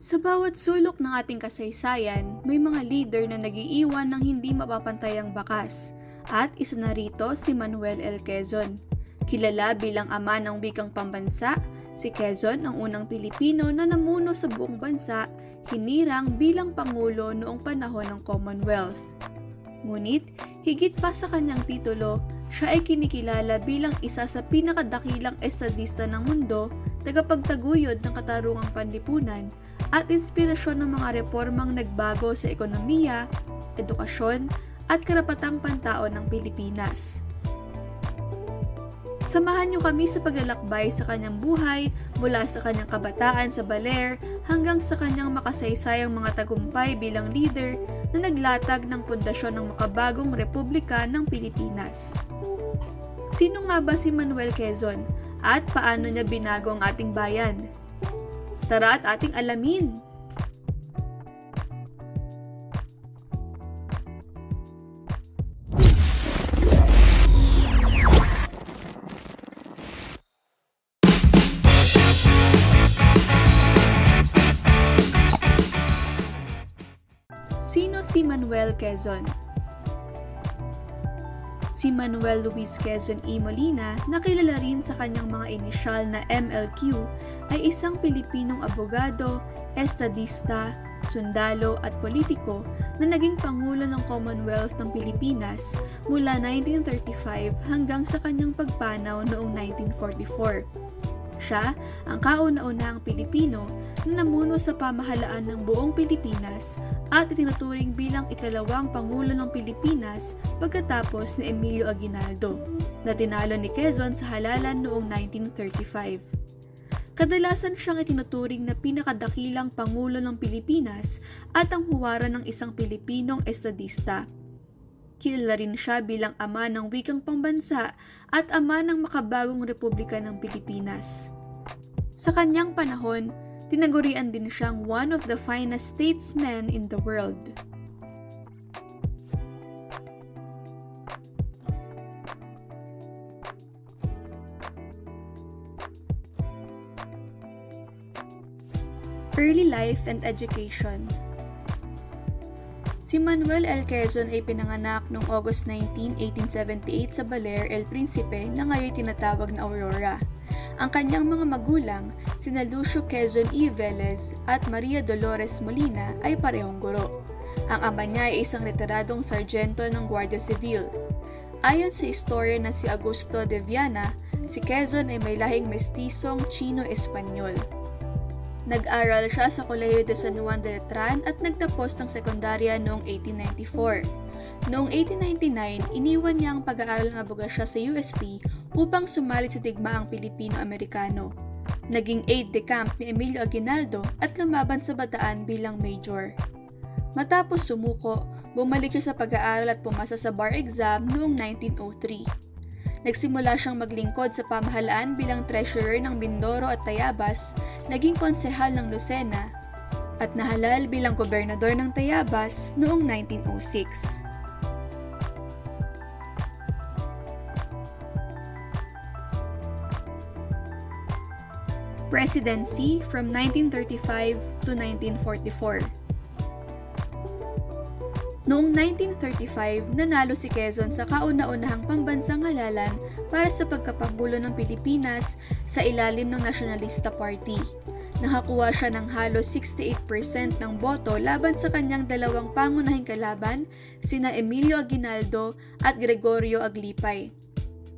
Sa bawat sulok ng ating kasaysayan, may mga leader na nagiiwan ng hindi mapapantayang bakas. At isa na rito si Manuel L. Quezon. Kilala bilang ama ng wikang pambansa, si Quezon ang unang Pilipino na namuno sa buong bansa, hinirang bilang Pangulo noong panahon ng Commonwealth. Ngunit, higit pa sa kanyang titulo, siya ay kinikilala bilang isa sa pinakadakilang estadista ng mundo, tagapagtaguyod ng katarungang panlipunan, at inspirasyon ng mga reformang nagbago sa ekonomiya, edukasyon, at karapatang pantao ng Pilipinas. Samahan niyo kami sa paglalakbay sa kanyang buhay mula sa kanyang kabataan sa Baler hanggang sa kanyang makasaysayang mga tagumpay bilang leader na naglatag ng pundasyon ng makabagong Republika ng Pilipinas. Sino nga ba si Manuel Quezon at paano niya binago ang ating bayan? Tara at ating alamin! Sino si Manuel Quezon? Si Manuel Luis Quezon E. Molina, na kilala rin sa kanyang mga inisyal na MLQ, ay isang Pilipinong abogado, estadista, sundalo at politiko na naging Pangulo ng Commonwealth ng Pilipinas mula 1935 hanggang sa kanyang pagpanaw noong 1944. Siya ang kauna-unahang Pilipino na namuno sa pamahalaan ng buong Pilipinas at itinuturing bilang ikalawang Pangulo ng Pilipinas pagkatapos ni Emilio Aguinaldo, na tinalo ni Quezon sa halalan noong 1935. Kadalasan siyang itinuturing na pinakadakilang Pangulo ng Pilipinas at ang huwara ng isang Pilipinong estadista. Kilala rin siya bilang ama ng wikang pambansa at ama ng makabagong Republika ng Pilipinas. Sa kanyang panahon, tinagurian din siyang one of the finest statesmen in the world. Early Life and Education Si Manuel L. Ay pinanganak noong August 19, 1878 sa Baler, El Principe na ngayon tinatawag na Aurora. Ang kanyang mga magulang, sina Lucio Quezon E. Velez at Maria Dolores Molina ay parehong guro. Ang ama niya ay isang retiradong sargento ng Guardia Civil. Ayon sa istorya na si Augusto de Viana, si Quezon ay may lahing mestisong Chino-Espanyol. Nag-aral siya sa Colegio de San Juan de Letran at nagtapos ng sekundarya noong 1894. Noong 1899, iniwan niya ang pag-aaral ng abogasya sa UST upang sumalit sa digmaang Pilipino-Amerikano. Naging aide de camp ni Emilio Aguinaldo at lumaban sa bataan bilang major. Matapos sumuko, bumalik siya sa pag-aaral at pumasa sa bar exam noong 1903. Nagsimula siyang maglingkod sa pamahalaan bilang treasurer ng Mindoro at Tayabas, naging konsehal ng Lucena, at nahalal bilang gobernador ng Tayabas noong 1906. Presidency from 1935 to 1944 Noong 1935, nanalo si Quezon sa kauna-unahang pambansang halalan para sa pagkapangulo ng Pilipinas sa ilalim ng Nationalista Party. Nakakuha siya ng halos 68% ng boto laban sa kanyang dalawang pangunahing kalaban, sina Emilio Aguinaldo at Gregorio Aglipay.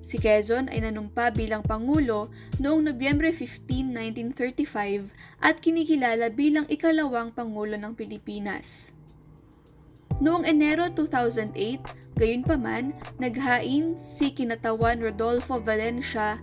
Si Quezon ay nanumpa bilang Pangulo noong Nobyembre 15, 1935 at kinikilala bilang ikalawang Pangulo ng Pilipinas. Noong Enero 2008, gayunpaman, naghain si kinatawan Rodolfo Valencia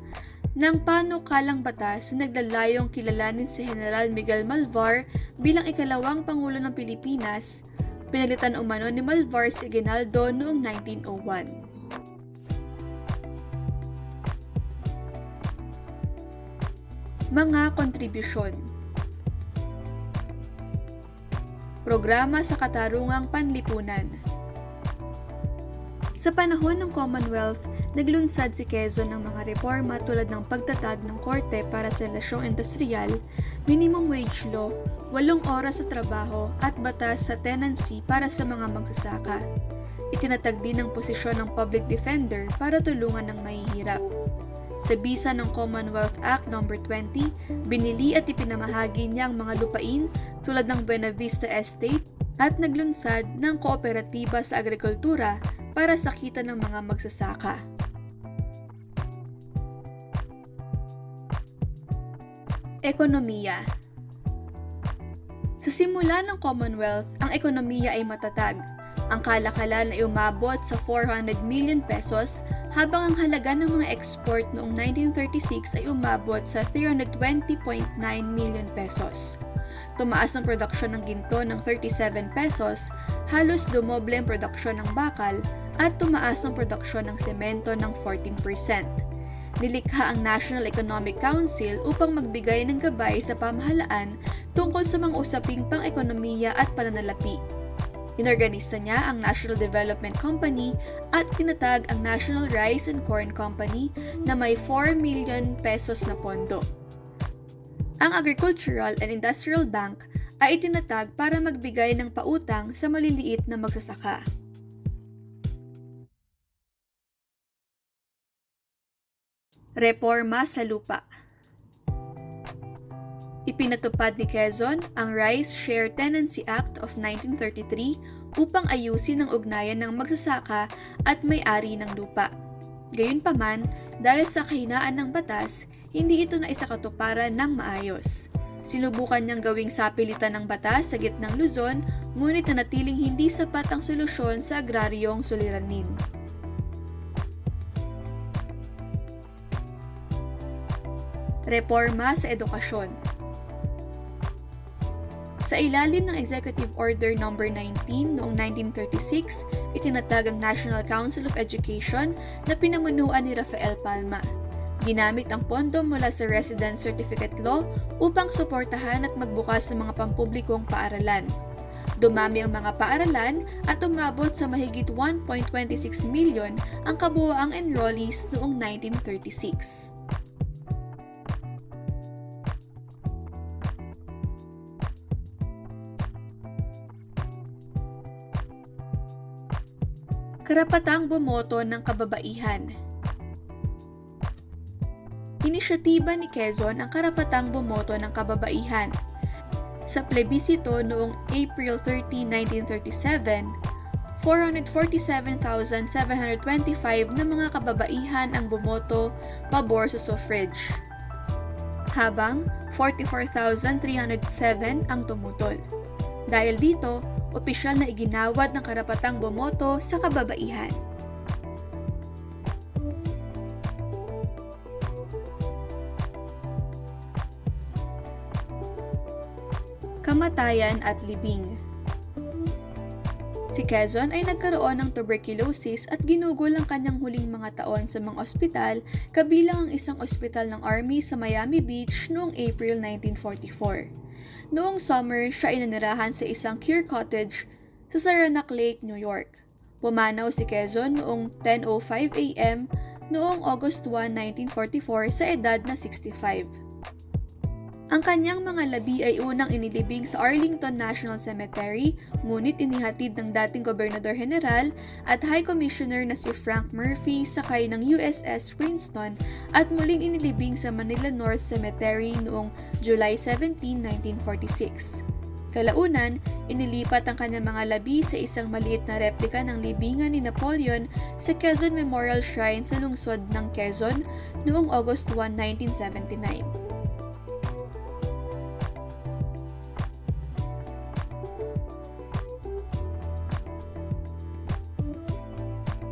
ng panukalang batas na naglalayong kilalanin si General Miguel Malvar bilang ikalawang Pangulo ng Pilipinas, pinalitan umano ni Malvar si Ginaldo noong 1901. Mga kontribusyon Programa sa Katarungang Panlipunan Sa panahon ng Commonwealth, naglunsad si Quezon ng mga reforma tulad ng pagtatag ng korte para sa relasyong industrial, minimum wage law, walong oras sa trabaho at batas sa tenancy para sa mga magsasaka. Itinatag din ang posisyon ng public defender para tulungan ng mahihirap. Sa bisa ng Commonwealth Act No. 20, binili at ipinamahagi niya ang mga lupain tulad ng Buena Vista Estate at naglunsad ng kooperatiba sa agrikultura para sakitan ng mga magsasaka. Ekonomiya Sa simula ng Commonwealth, ang ekonomiya ay matatag. Ang kalakalan ay umabot sa 400 million pesos habang ang halaga ng mga export noong 1936 ay umabot sa 320.9 million pesos. Tumaas ang produksyon ng ginto ng 37 pesos, halos dumoble ang produksyon ng bakal at tumaas ang produksyon ng semento ng 14%. Nilikha ang National Economic Council upang magbigay ng gabay sa pamahalaan tungkol sa mga usaping pang-ekonomiya at pananalapi. Inorganisa niya ang National Development Company at tinatag ang National Rice and Corn Company na may 4 million pesos na pondo. Ang Agricultural and Industrial Bank ay itinatag para magbigay ng pautang sa maliliit na magsasaka. Reforma sa lupa Ipinatupad ni Quezon ang Rice Share Tenancy Act of 1933 upang ayusin ang ugnayan ng magsasaka at may-ari ng lupa. Gayunpaman, dahil sa kahinaan ng batas, hindi ito na isakatuparan ng maayos. Sinubukan niyang gawing sapilitan ng batas sa gitnang Luzon, ngunit nanatiling hindi sapat ang solusyon sa agraryong suliranin. Reforma sa edukasyon Sa ilalim ng Executive Order No. 19 noong 1936, itinatag ang National Council of Education na pinamunuan ni Rafael Palma. Ginamit ang pondo mula sa Resident Certificate Law upang suportahan at magbukas ng mga pampublikong paaralan. Dumami ang mga paaralan at umabot sa mahigit 1.26 million ang kabuoang enrollees noong 1936. Karapatang bumoto ng kababaihan Inisyatiba ni Quezon ang karapatang bumoto ng kababaihan. Sa plebisito noong April 30, 1937, 447,725 na mga kababaihan ang bumoto pabor sa suffrage, habang 44,307 ang tumutol. Dahil dito, opisyal na iginawad ng karapatang bumoto sa kababaihan. Kamatayan at libing Si Quezon ay nagkaroon ng tuberculosis at ginugol ang kanyang huling mga taon sa mga ospital kabilang ang isang ospital ng Army sa Miami Beach noong April 1944. Noong summer, siya ay nanirahan sa isang cure cottage sa Saranac Lake, New York. Pumanaw si Quezon noong 10.05 a.m. noong August 1, 1944 sa edad na 65. Ang kanyang mga labi ay unang inilibing sa Arlington National Cemetery, ngunit inihatid ng dating Gobernador General at High Commissioner na si Frank Murphy sakay ng USS Princeton at muling inilibing sa Manila North Cemetery noong July 17, 1946. Kalaunan, inilipat ang kanyang mga labi sa isang maliit na replika ng libingan ni Napoleon sa Quezon Memorial Shrine sa lungsod ng Quezon noong August 1, 1979.